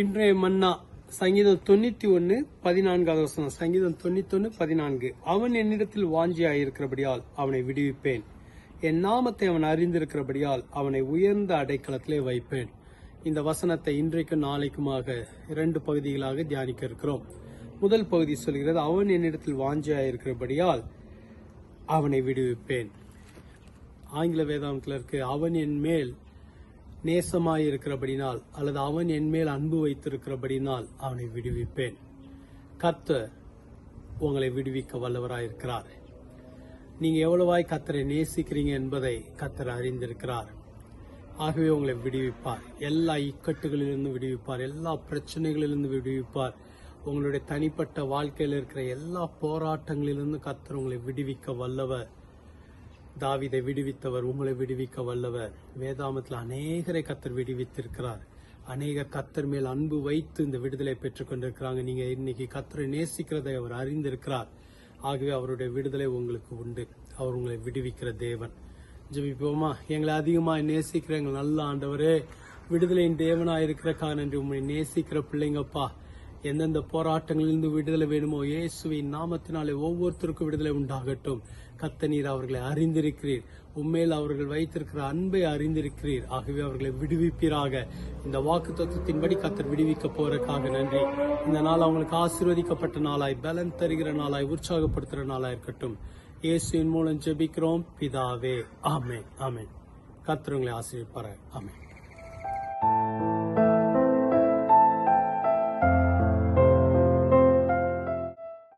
இன்றைய மன்னா சங்கீதம் தொண்ணூத்தி ஒன்னு பதினான்காவது வசனம். சங்கீதம் தொண்ணூத்தி ஒன்னு பதினான்கு. அவன் என்னிடத்தில் வாஞ்சியாயிருக்கிறபடியால் அவனை விடுவிப்பேன். என் நாமத்தை அவன் அறிந்திருக்கிறபடியால் அவனை உயர்ந்த அடைக்கலத்திலே வைப்பேன். இந்த வசனத்தை இன்றைக்கும் நாளைக்குமாக இரண்டு பகுதிகளாக தியானிக்க இருக்கிறோம். முதல் பகுதி சொல்கிறது அவன் என்னிடத்தில் வாஞ்சியாயிருக்கிறபடியால் அவனை விடுவிப்பேன். ஆங்கில வேதாந்தத்தில் இருக்கு அவன் என் மேல் நேசமாயிருக்கிறபடினால் அல்லது அவன் என்மேல் அன்பு வைத்திருக்கிறபடினால் அவனை விடுவிப்பேன். கர்த்தர் உங்களை விடுவிக்க வல்லவராயிருக்கிறார். நீங்க எவ்வளவாய் கத்தரை நேசிக்கிறீங்க என்பதை கத்தர் அறிந்திருக்கிறார். ஆகவே உங்களை விடுவிப்பார். எல்லா இக்கட்டுகளிலிருந்து விடுவிப்பார். எல்லா பிரச்சனைகளிலிருந்து விடுவிப்பார். உங்களுடைய தனிப்பட்ட வாழ்க்கையில் இருக்கிற எல்லா போராட்டங்களிலிருந்து கத்தர் உங்களை விடுவிக்க வல்லவர். தாவிதை விடுவித்தவர் உங்களை விடுவிக்க வல்லவர். வேதாமத்தில் அநேகரை கத்தர் விடுவித்திருக்கிறார். அநேகர் கத்தர் மேல் அன்பு வைத்து இந்த விடுதலை பெற்றுக் கொண்டிருக்கிறாங்க. நீங்க இன்னைக்கு கத்தரை நேசிக்கிறதை அவர் அறிந்திருக்கிறார். ஆகவே அவருடைய விடுதலை உங்களுக்கு உண்டு. அவர் உங்களை விடுவிக்கிற தேவன். ஜபிப்போமா? எங்களை அதிகமாக நேசிக்கிற எங்கள் நல்ல ஆண்டவரே விடுதலையின் தேவனாக இருக்கிறக்காக நன்றி. உண்மை நேசிக்கிற பிள்ளைங்கப்பா. எந்தெந்த போராட்டங்களிலிருந்து விடுதலை வேணுமோ இயேசுவின் நாமத்தினாலே ஒவ்வொருத்தருக்கும் விடுதலை உண்டாகட்டும். கத்த நீர் அவர்களை அறிந்திருக்கிறீர். உண்மையில் அவர்கள் வைத்திருக்கிற அன்பை அறிந்திருக்கிறீர். ஆகவே அவர்களை விடுவிப்பீராக. இந்த வாக்கு தத்துவத்தின்படி கத்தர் விடுவிக்க போறதுக்காக நன்றி. இந்த நாள் அவங்களுக்கு ஆசீர்வதிக்கப்பட்ட நாளாய் பலன் தருகிற நாளாய் உற்சாகப்படுத்துகிற நாளாய் இருக்கட்டும். இயேசுவின் மூலம் ஜெபிக்கிறோம். பிதாவே ஆமே ஆமே கத்திரங்களை உங்களை ஆமே